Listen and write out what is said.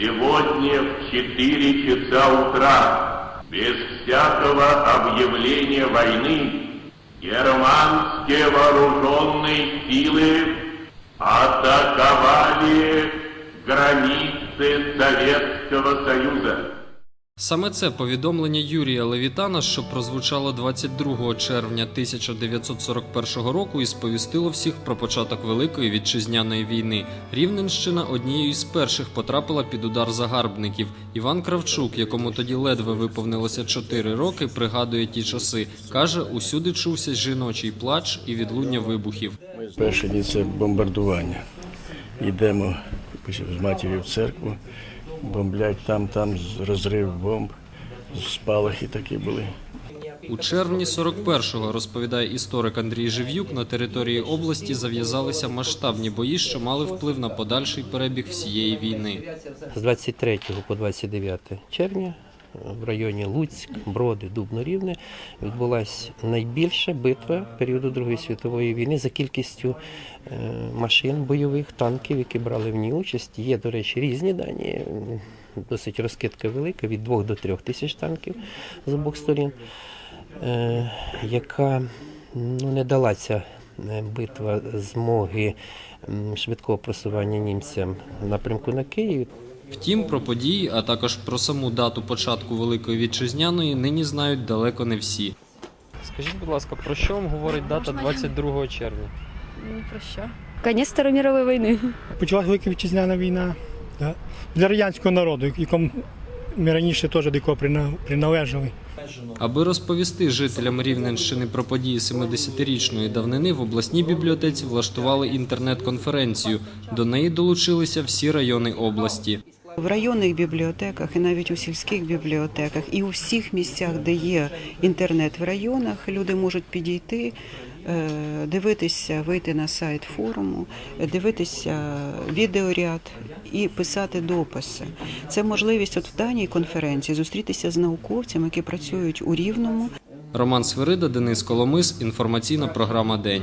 Сегодня в 4 часа утра, без всякого объявления войны, германские вооруженные силы атаковали границы Советского Союза. Саме це повідомлення Юрія Левітана, що прозвучало 22 червня 1941 року, і сповістило всіх про початок Великої вітчизняної війни. Рівненщина однією з перших потрапила під удар загарбників. Іван Кравчук, якому тоді ледве виповнилося 4 роки, пригадує ті часи. каже, усюди чувся жіночий плач і відлуння вибухів. Перший день це бомбардування. Йдемо з матір'ю в церкву, бомблять там, там розрив бомб, спалахи такі були. У червні 41-го, розповідає історик Андрій Жив'юк, на території області зав'язалися масштабні бої, що мали вплив на подальший перебіг всієї війни. З 23 по 29 червня в районі Луцьк, Броди, Дубно Рівне відбулася найбільша битва періоду Другої світової війни за кількістю е, машин бойових, танків, які брали в ній участь. Є, до речі, різні дані. Досить розкидка велика, від 2 до 3 тисяч танків з обох сторін, е, яка ну, не дала ця е, битва змоги швидкого просування німцям напрямку на Київ. Втім, про події, а також про саму дату початку Великої вітчизняної нині знають далеко не всі. Скажіть, будь ласка, про що вам говорить дата 22 червня? Ну, про що? Второї мирової війни. почалась Велика Вітчизняна війна да, для радянського народу, якому ми раніше теж до якого прина- приналежали. Аби розповісти жителям Рівненщини про події 70-річної давнини, в обласній бібліотеці влаштували інтернет-конференцію. До неї долучилися всі райони області. В районних бібліотеках і навіть у сільських бібліотеках, і у всіх місцях, де є інтернет в районах, люди можуть підійти, е, дивитися, вийти на сайт форуму, дивитися відеоряд і писати дописи. Це можливість от в даній конференції зустрітися з науковцями, які працюють у Рівному, Роман Свирида, Денис Коломис. Інформаційна програма День.